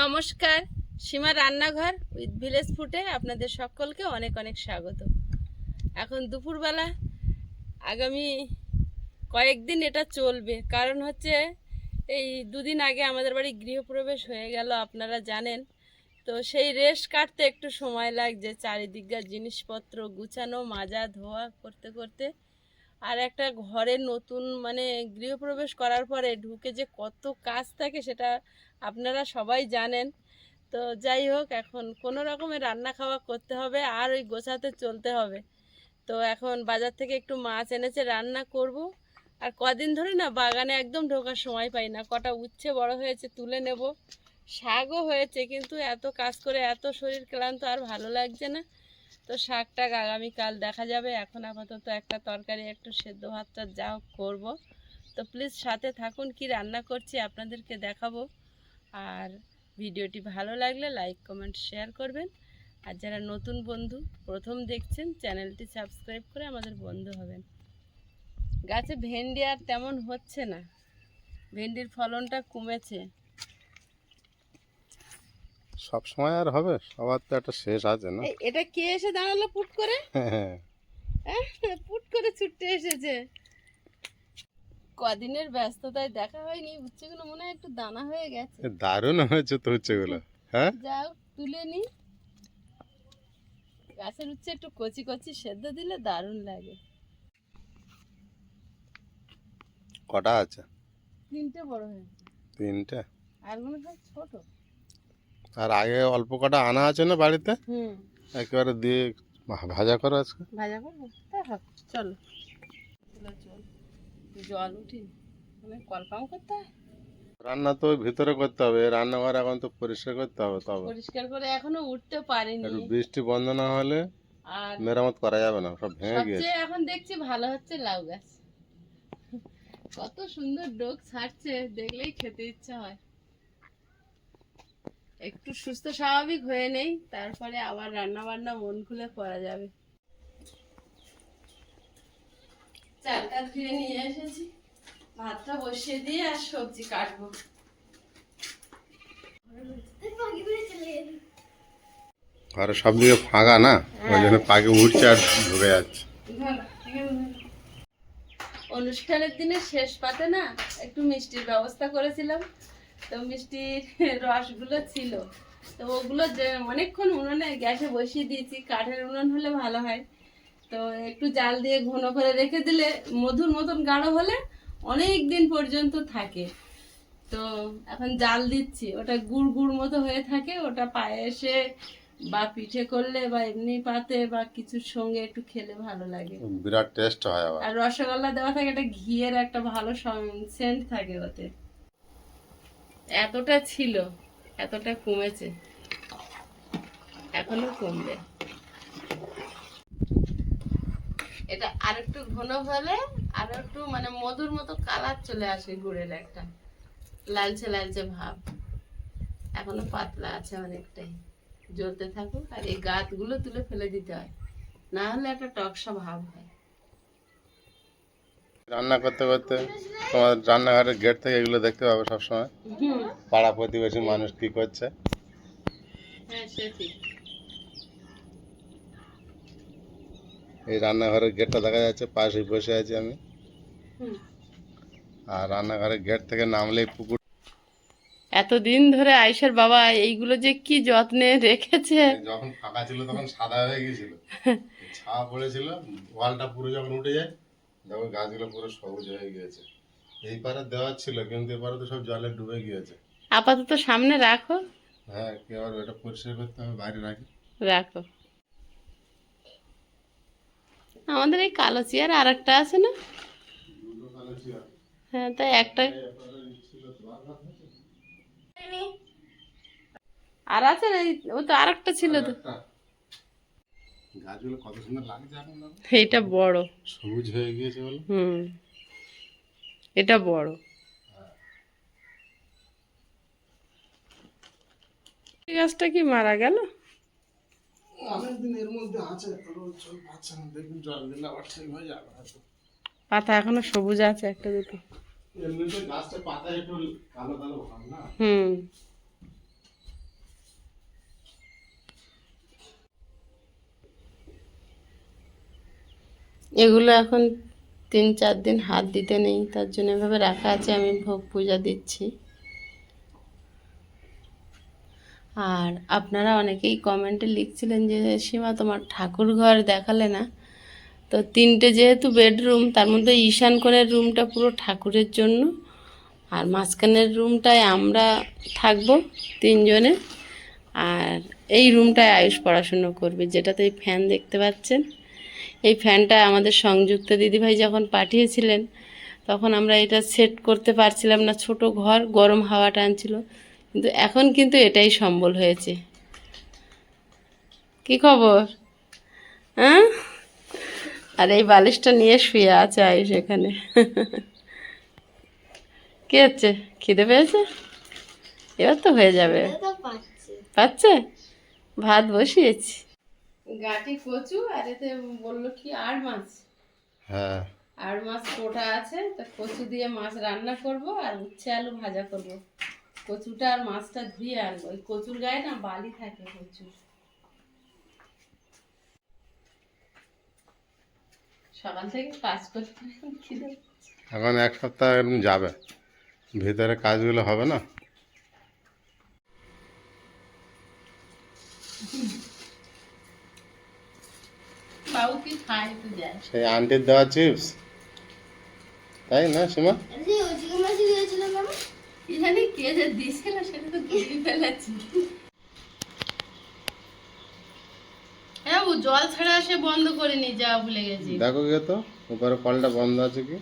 নমস্কার, সীমা রান্নাঘর with village ফুটে আপনাদের সকলকে অনেক অনেক স্বাগত। এখন দুপুরবেলা আগামী কয়েকদিন এটা চলবে, কারণ হচ্ছে এই দুদিন আগে আমাদের বাড়ি গৃহপ্রবেশ হয়ে গেল, আপনারা জানেন। তো সেই রেশ কাটতে একটু সময় লাগছে, চারিদিককার জিনিসপত্র গুছানো, মাজা, ধোয়া করতে করতে। আর একটা ঘরে নতুন মানে গৃহপ্রবেশ করার পরে ঢুকে যে কত কাজ থাকে সেটা আপনারা সবাই জানেন। তো যাই হোক, এখন কোনো রকমের রান্না খাওয়া করতে হবে, আর ওই গোছাতে চলতে হবে। তো এখন বাজার থেকে একটু মাছ এনেছে, রান্না করব। আর কদিন ধরে না বাগানে একদম ঢোকার সময় পাই না। কটা উচ্ছে বড় হয়েছে তুলে নেব। শাকও হয়েছে, কিন্তু এত কাজ করে এত শরীর ক্লান্ত আর ভালো লাগছে না। তো শাক টাক আগামীকাল দেখা যাবে। এখন আপাতত একটা তরকারি, একটু সেদ্ধ ভাতটা যা করব। তো প্লিজ সাথে থাকুন, কি রান্না করছি আপনাদেরকে দেখাবো। আর ভিডিওটি ভালো লাগলে লাইক, কমেন্ট, শেয়ার করবেন। আর যারা নতুন বন্ধু, প্রথম দেখছেন, চ্যানেলটি সাবস্ক্রাইব করে আমাদের বন্ধু হবেন। গাছে ভেন্ডি আর তেমন হচ্ছে না। ভেন্ডির ফলনটা কমেছে। সব সময় আর হবে সবার তো একটা শেষ আছে না? এটা কে এসে দাঁড়াল পুট করে? হ্যাঁ আহ, পুট করে ছুটতে এসেছে। কদিনের ব্যস্ততায় দেখা হয়নি উচ্ছেগুলো মনে হয় একটু দানা হয়ে গেছে। দারুণ হয়েছে তো হচ্ছে গুলো হ্যাঁ? যাও তুলে নি। গাছের উচ্ছে একটু কচি কচি সেদ্ধ দিলে দারুণ লাগে। কটা আছে? তিনটে বড় হয়েছে। তিনটে? আর মনে হয় ছোট। আর আগে অল্প কটা আনা আছে না বাড়িতে? হুম। একেবারে দিয়ে ভাজা করো আজকে। ভাজা করব? হোক চলো। জল উঠি। মানে কলপাম করতে? হয় রান্না তো ভিতরে করতে হবে। রান্নাঘর এখন তো পরিষ্কার করতে হবে তবে। পরিষ্কার করে এখনও উঠতে পারিনি। বৃষ্টি বন্ধ না হলে আর মেরামত করা যাবে না সব ভেঙে গিয়েছে। সবচেয়ে এখন দেখছি ভালো হচ্ছে লাউ গাছ। কত সুন্দর ডোক ছাড়ছে দেখলেই খেতে ইচ্ছা হয়। একটু সুস্থ স্বাভাবিক হয়ে নেই তারপরে আবার রান্না বান্না মন খুলে করা যাবে। চালটা ধুয়ে নিয়ে এসেছি। ভাতটা বসিয়ে দিয়ে আর সবজি কাটবো। ঘরে সব দিকে ফাঁকা না? ওই জন্য পাখি উঠছে আর ঢুকে যাচ্ছে। অনুষ্ঠানের দিনে শেষ পাতে না একটু মিষ্টির ব্যবস্থা করেছিলাম। তো মিষ্টির রসগুলো ছিল। তো ওগুলো অনেকক্ষণ উনুনে গ্যাসে বসিয়ে দিয়েছি। কাঠের উনুন হলে ভালো হয়। তো একটু জাল দিয়ে ঘন করে রেখে দিলে মধুর মতন গাঢ় হলে অনেক দিন পর্যন্ত থাকে। তো এখন জাল দিচ্ছি। ওটা গুড় গুড় মতো হয়ে থাকে। ওটা পায়েসে বা পিঠে করলে বা এমনি পাতে বা কিছুর সঙ্গে একটু খেলে ভালো লাগে। বিরাট টেস্ট হয় আবার। আর রসগোল্লা দেওয়া থাকে একটা ঘিয়ের একটা ভালো সেন্ট থাকে ওতে। এতটা ছিল এতটা কমেছে এখনও কমবে। এটা আর একটু ঘন হলে আর একটু মানে মধুর মতো কালার চলে আসে গুড়ের একটা। লালচে লালচে ভাব। এখনও পাতলা আছে অনেকটাই। জ্বলতে থাকুক আর এই গাছগুলো তুলে ফেলে দিতে হয়। না হলে একটা টকসা ভাব হয়। রান্না করতে করতে তোমার রান্নাঘরের গেট থেকে এগুলো দেখতে পাবে সবসময়। পাড়া প্রতিবেশী মানুষ কি করছে। হ্যাঁ এই রান্নাঘরের গেটটা দেখা যাচ্ছে পাশে বসে আছি আমি। আর রান্নাঘরের গেট থেকে নামলেই পুকুর এতদিন ধরে আয়সার বাবা এইগুলো যে কি যত্নে রেখেছে। যখন ফাঁকা ছিল তখন সাদা হয়ে গিয়েছিল। ছাওয়া পড়েছিল ওয়ালটা পুরো যখন উঠে যায় তখন গাছগুলো পুরো সবুজ হয়ে গিয়েছে। এই পারে দেওয়ার ছিল কিন্তু এপারে তো সব জলে ডুবে গিয়েছে। আপাতত সামনে রাখো। হ্যাঁ কি আবার এটা পরিষ্কার করতে হবে বাইরে রাখি। রাখো। আমাদের এই কালো চেয়ার আর একটা আছে না? হ্যাঁ তাই একটা আর আছে না ও তো ছিল তো। গাছগুলো কত সুন্দর লাগছে এটা বড়। সবুজ হয়ে গিয়েছে হুম। এটা বড়। গাছটা কি মারা গেল? পাতা এখনও সবুজ আছে একটা দুটো। হুম। এগুলো এখন তিন চার দিন হাত দিতে নেই, তার জন্য এভাবে রাখা আছে, আমি ভোগ পূজা দিচ্ছি। আর আপনারা অনেকেই কমেন্টে লিখছিলেন যে, সীমা, তোমার ঠাকুর ঘর দেখালে না? তো তিনটে যেহেতু বেডরুম, তার মধ্যে ঈশান কোণের রুমটা পুরো ঠাকুরের জন্য। আর মাঝখানের রুমটায় আমরা থাকব তিনজনে। আর এই রুমটায় আয়ুষ পড়াশুনো করবে, যেটাতে এই ফ্যান দেখতে পাচ্ছেন। এই ফ্যানটা আমাদের সংযুক্ত দিদিভাই যখন পাঠিয়েছিলেন, তখন আমরা এটা সেট করতে পারছিলাম না। ছোট ঘর, গরম হাওয়া টানছিল। কিন্তু এখন কিন্তু এটাই সম্বল হয়েছে। কি খবর? হ্যাঁ? আর এই বালিশটা নিয়ে শুয়ে আছে আয়ুষ এখানে। কি হচ্ছে? খিদে পেয়েছে? এবার তো হয়ে যাবে। পাচ্ছে? ভাত বসিয়েছি। গাটি কচু আর এতে বলল কি আর মাছ। হ্যাঁ। আর মাছ কোটা আছে তা কচু দিয়ে মাছ রান্না করব আর উচ্ছে আলু ভাজা করব। কচুটা আর মাছটা ধুয়ে আনব। ওই কচুর গায়ে না বালি থাকে প্রচুর। সকাল থেকে কাজ করতে এখন এক সপ্তাহ এরকম যাবে। ভিতরে কাজগুলো হবে না? সেই আন্টির দেওয়া চিপস। তাই না সীমা? কে যে দিয়েছিল সেটা তো ফেলেছি হ্যাঁ ও জল ছাড়া সে বন্ধ করে নিয়ে যাওয়া ভুলে গেছি। দেখো গে তো উপরে কলটা বন্ধ আছে কি?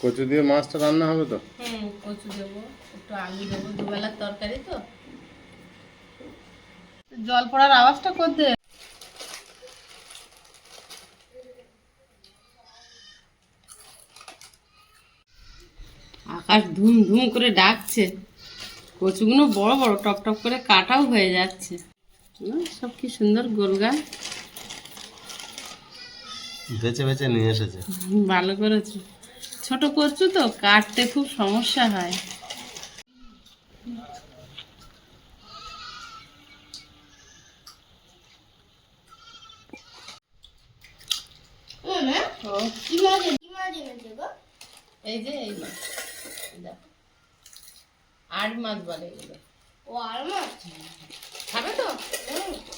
কচু দিয়ে মাছটা রান্না হবে তো? হুম কচু দেবো একটু আলু দেবো দুবেলার তরকারি তো। জল পড়ার আওয়াজটা করতে আকাশ ধুম ধুম করে ডাকছে। কচুগুলো বড় বড় টপ টপ করে কাটাও হয়ে যাচ্ছে। সব কি সুন্দর গোলগা বেছে বেছে নিয়ে এসেছে। ভালো করেছ। ছোট কচু তো কাটতে খুব সমস্যা হয়। এই যে এই মাছ। আট মাছ বলে এগুলো। ও খাবে তো?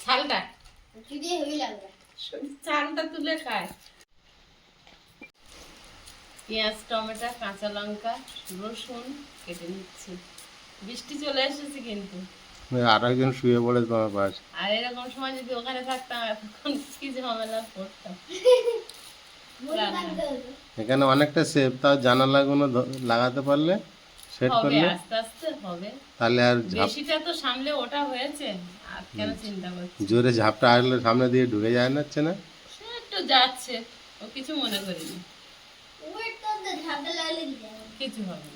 ছালটা চালটা তুলে খায়। পেঁয়াজ টমেটো কাঁচা লঙ্কা রসুন কেটে নিচ্ছি। বৃষ্টি চলে এসেছে কিন্তু। আর একজন শুয়ে পড়ে তোমার পাশে। আর এরকম সময় যদি ওখানে থাকতাম এতক্ষণ কি ঝামেলা করতাম। এখানে অনেকটা সেফ তাও জানালাগুলো লাগাতে পারলে সেট হবে করলে আস্তে আস্তে হবে। তাহলে আর বেশিটা তো সামলে ওটা হয়েছে আর কেন চিন্তা করছি? জোরে ঝাপটা আসলে সামনে দিয়ে ঢুকে যায় না হচ্ছে না? সে একটু যাচ্ছে ও কিছু মনে করিনি। কিছু হবে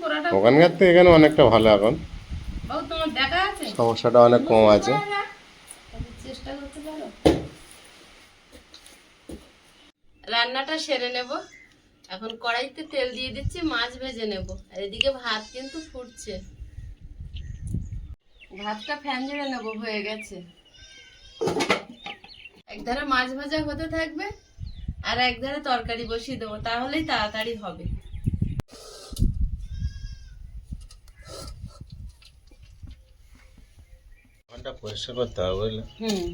পোড়াটা ওখানকার তো এখানে অনেকটা ভালো এখন। বাবু তোমার দেখা সমস্যাটা অনেক কম আছে। চেষ্টা করতে পারো? রান্নাটা সেরে নেব। এখন কড়াইতে তেল দিয়ে দিচ্ছি মাছ ভেজে নেব। আর এদিকে ভাত কিন্তু ফুটছে। ভাতটা ফ্যান ঝেড়ে নেব হয়ে গেছে। একধারে মাছ ভাজা হতে থাকবে আর একধারে তরকারি বসিয়ে দেবো তাহলেই তাড়াতাড়ি হবে। পরিষ্কার করতে হবে হুম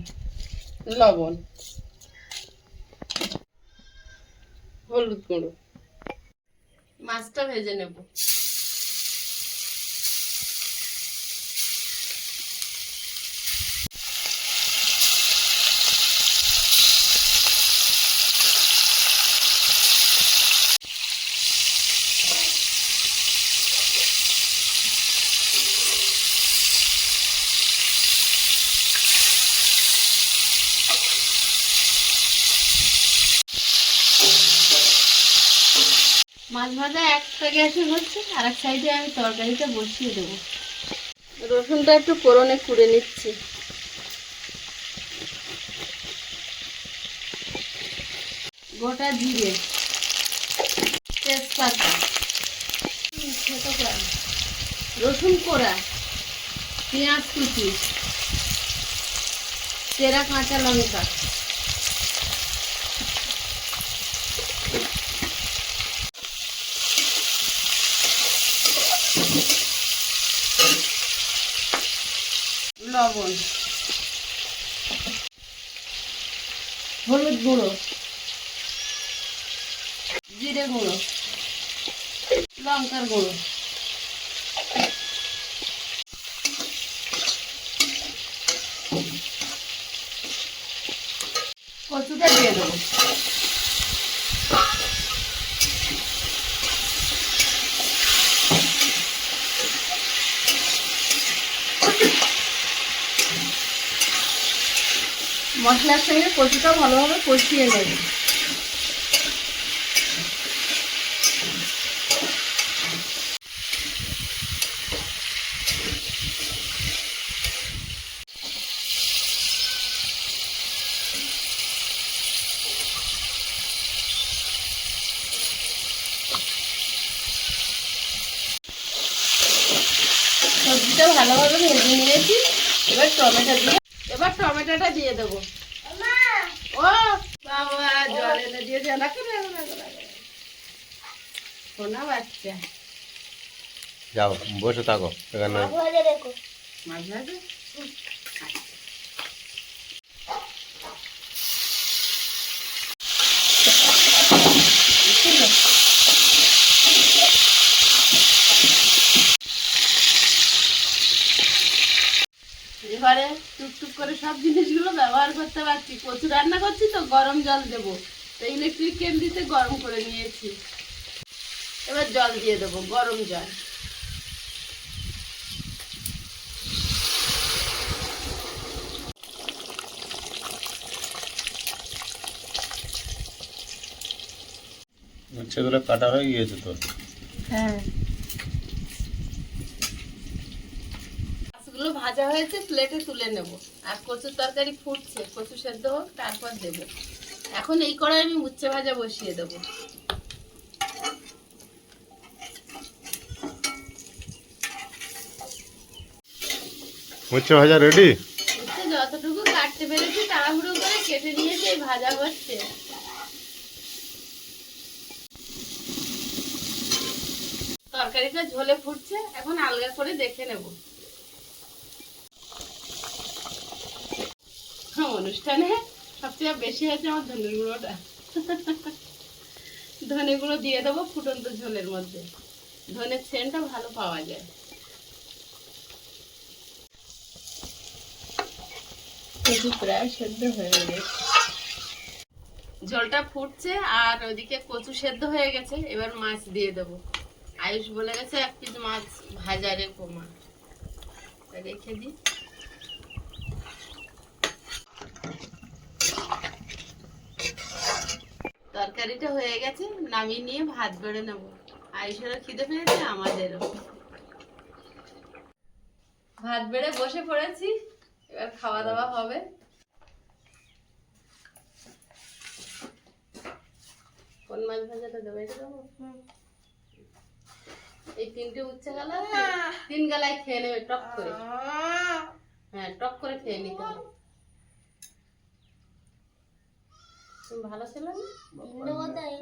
লবণ। হলুদ গুঁড়ো। মাছটা ভেজে নেব। মাছ ভাজা একটা গ্যাসে হচ্ছে আর এক সাইডে আমি তরকারিটা বসিয়ে দেবো। রসুনটা একটু পোড়নে কুড়ে নিচ্ছি। গোটা জিরে তেজপাতা রসুন কোড়া পেঁয়াজ কুচি চেরা কাঁচা লঙ্কা। লবণ হলুদ গুঁড়ো। জিরে গুঁড়ো। লঙ্কার গুঁড়ো কচুটা দিয়ে দেবো মশলার সঙ্গে কচুটা ভালোভাবে কষিয়ে নেবে সবজিটা ভালোভাবে ভেজে নিয়েছি এবার টমেটো দিয়ে এবার টমেটোটা দিয়ে দেবো ও বাবা দিয়ে করে যাও, বসে থাকো, এখানে। টুকটুক করে সব জিনিসগুলো ব্যবহার করতে পারছি। কচু রান্না করছি তো, গরম জল দেবো। তো ইলেকট্রিক কেটলিতে গরম করে নিয়েছি। এবার জল দিয়ে দেবো গরম জল। উচ্ছেগুলো কাটা হয়ে গিয়েছে তোর হ্যাঁ। মাছগুলো ভাজা হয়েছে প্লেটে তুলে নেব। আর কচুর তরকারি ফুটছে কচু সেদ্ধ হোক তারপর দেব। এখন এই কড়াই আমি উচ্ছে ভাজা বসিয়ে দেবো। উচ্ছে ভাজা রেডি উচ্ছে যতটুকু কাটতে পেরেছি তাড়াহুড়ো করে কেটে নিয়েছি এই ভাজা হচ্ছে তরকারিটা ঝোলে ফুটছে এখন আলগা করে দেখে নেব। অনুষ্ঠানে সবচেয়ে বেশি হয়েছে আমার ধনের গুঁড়োটা। ধনে গুঁড়ো দিয়ে দেবো ফুটন্ত ঝোলের মধ্যে। ধনের সেন্টটা ভালো পাওয়া যায়। প্রায় সেদ্ধ হয়ে গেছে। জলটা ফুটছে আর ওদিকে কচু সেদ্ধ হয়ে গেছে, এবার মাছ দিয়ে দেবো। আয়ুষ বলে গেছে, এক পিস মাছ ভাজা রেখো রেখে দিই। তরকারিটা হয়ে গেছে নামিয়ে নিয়ে ভাত বেড়ে নেব। আয়ুষেরও খিদে পেয়েছে আমাদেরও। ভাত বেড়ে বসে পড়েছি এবার খাওয়া দাওয়া হবে। কোন মাছ ভাজাটা দেবো এই তিনটে উচ্ছে গালা তিন গালায় খেয়ে নেবে টক করে। হ্যাঁ টক করে খেয়ে নিতে হবে। তুমি ভালো ছিল না?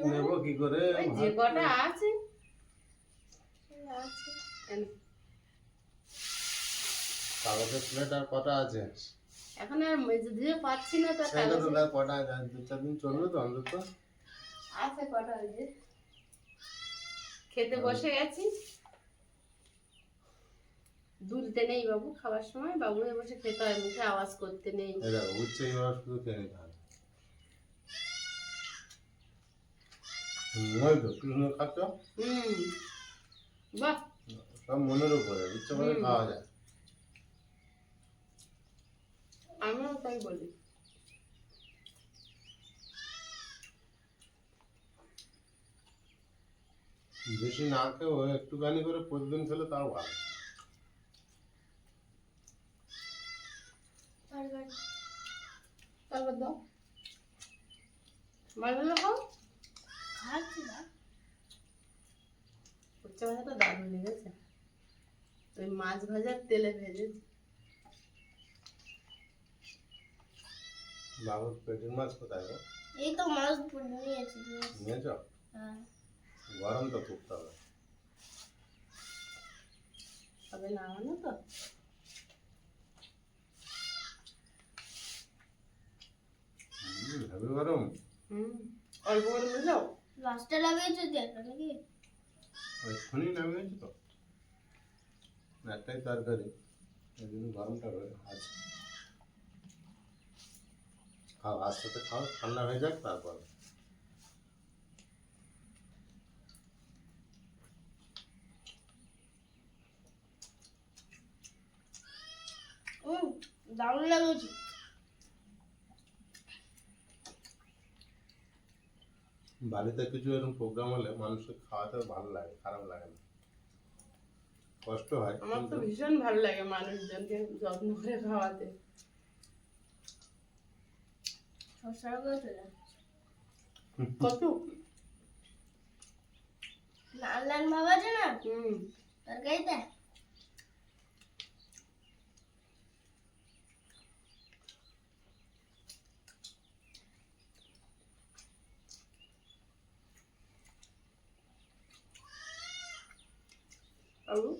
নেব কি করে? যে কটা আছে? আছে। কাগজের প্লেট আর কটা আছে? এখন আর ধুয়ে পাচ্ছি না তো সেটা তো কটা আছে দু চার দিন চলবে তো অন্তত। আছে কটা যে। খেতে বসে গেছি। দুলতে নেই বাবু খাবার সময়। বাবু হয়ে বসে খেতে হয় মুখে আওয়াজ করতে নেই। এই দেখো উচ্ছে এবার শুধু খেয়ে নিতে হবে হুম, ওই তো কৃষ্ণ খাচ্ছ? হুম। বাহ। সব মনের উপরে ইচ্ছে করে খাওয়া যায়। আমিও তাই বলি। বেশি না খেয়েও একটুখানি করে প্রতিদিন খেলে তাও ভালো। তারপর দাও। খাও? খাচ্ছি না উচ্চ ভাজাটা দারুণ লেগেছে ওই মাছ ভাজার তেলে ভেজেছি বাবুর পেটের মাছ কোথায় গো এই তো মাছ ধরে নিয়েছি নিয়েছ হ্যাঁ গরম তো খুব তবে সবে নামানো তো হেভি গরম হুম অল্প করে বুঝাও লাস্টে লাগিয়েছো কি নাকি? ওইখানি নামিয়েছি তো। একটাই তরকারি ওই জন্য গরমটা রয়ে আছে। খাও আস্তে আস্তে খাও ঠান্ডা হয়ে যাক তারপর। দারুণ লাগিয়েছি বাড়িতে কিছু এরকম প্রোগ্রাম হলে মানুষের খাওয়াতে ভালো লাগে খারাপ লাগে না কষ্ট হয় আমার তো কিন্তু ভীষণ ভালো লাগে মানুষজনকে যত্ন করে খাওয়াতে সরষার করে চলে কত লাল লাল ভাব আছে না হুম তরকারিতে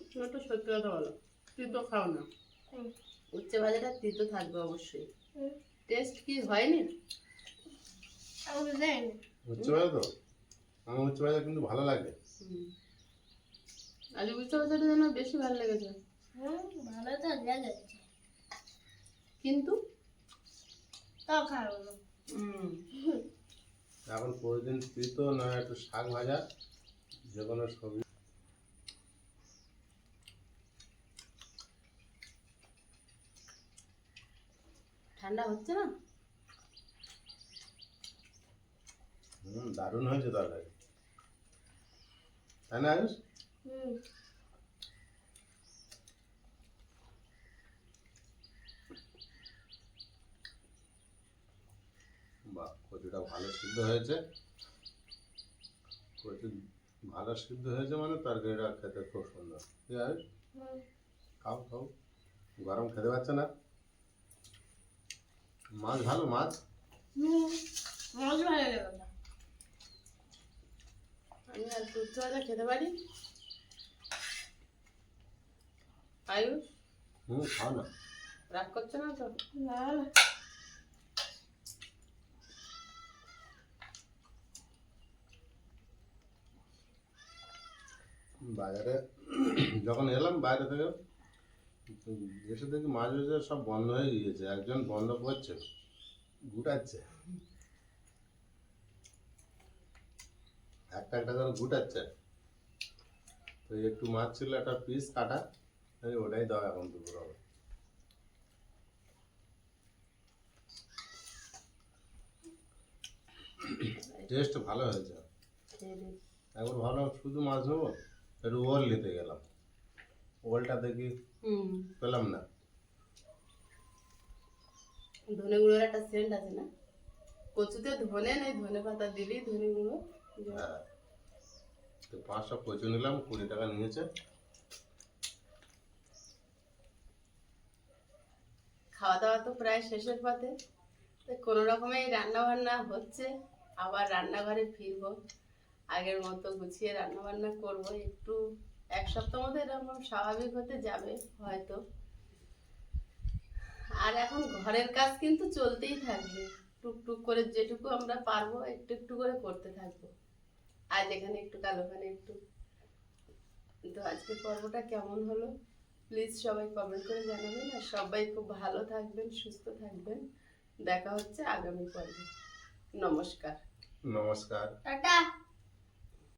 তুমি একটু সত্যি কথা বলো তো খাও না। উচ্চে ভাজাটা তিতো থাকবে অবশ্যই। টেস্ট কি হয়নি? আমি তো জানি উচ্চ ভাজা তো? আমার উচ্চ ভাজা কিন্তু ভালো লাগে। আলু উচ্চে ভাজাটা যেন বেশি ভালো লেগেছে। ভালো তো লেগেছে। কিন্তু? তাও খাব না। হুম। এখন প্রতিদিন তুই তো না একটু শাক ভাজা যে কোনো সবজি। ঠান্ডা হচ্ছে না? হুম দারুণ হয়েছে তরকারি তাই না আয়ুষ? হুম। বাহ কচুটা ভালো সিদ্ধ হয়েছে। কচু ভালো সিদ্ধ হয়েছে মানে তরকারিটা খেতে খুব সুন্দর। খাও খাও। গরম খেতে পারছে না? মাছ ভালো মাছ? মাছ ভালো আমি আর উচ্চে ভাজা খেতে পারি। আয়ুষ? হুম খাও না। রাগ করছে না তো? না। বাজারে যখন এলাম বাইরে থেকে এসে দেখি মাছ বাজার সব বন্ধ হয়ে গিয়েছে একজন বন্ধ করছে গুটাচ্ছে একটা একটা করে গুটাচ্ছে তো একটু মাছ ছিল একটা পিস কাটা ওটাই দাও এখন দুপুর হবে। টেস্ট ভালো হয়েছে। একবার ভাবলাম শুধু মাছ নেব একটু ওল নিতে গেলাম। ওলটা দেখি পেলাম না। ধনে গুঁড়োর একটা সেন্ট আছে না? কচুতে ধনে নেই ধনে পাতা দিবি ধনে গুঁড়ো হ্যাঁ। তো পাঁচশো কচু নিলাম কুড়ি টাকা নিয়েছে। খাওয়া দাওয়া তো প্রায় শেষের পথে। কোনো রকমেই রান্না বান্না হচ্ছে আবার রান্নাঘরে ফিরবো। আগের মতো গুছিয়ে রান্না বান্না করব একটু এক সপ্তাহ মধ্যে এরকম স্বাভাবিক হতে যাবে হয়তো। আর এখন ঘরের কাজ কিন্তু চলতেই থাকবে। টুকটুক করে যেটুকু আমরা পারব একটু একটু করে করতে থাকব। আজ এখানে একটু কাল ওখানে একটু। তো আজকের পর্বটা কেমন হলো? প্লিজ সবাই কমেন্ট করে জানাবেন। আর সবাই খুব ভালো থাকবেন সুস্থ থাকবেন। দেখা হচ্ছে আগামী পর্বে। নমস্কার। নমস্কার। টাটা।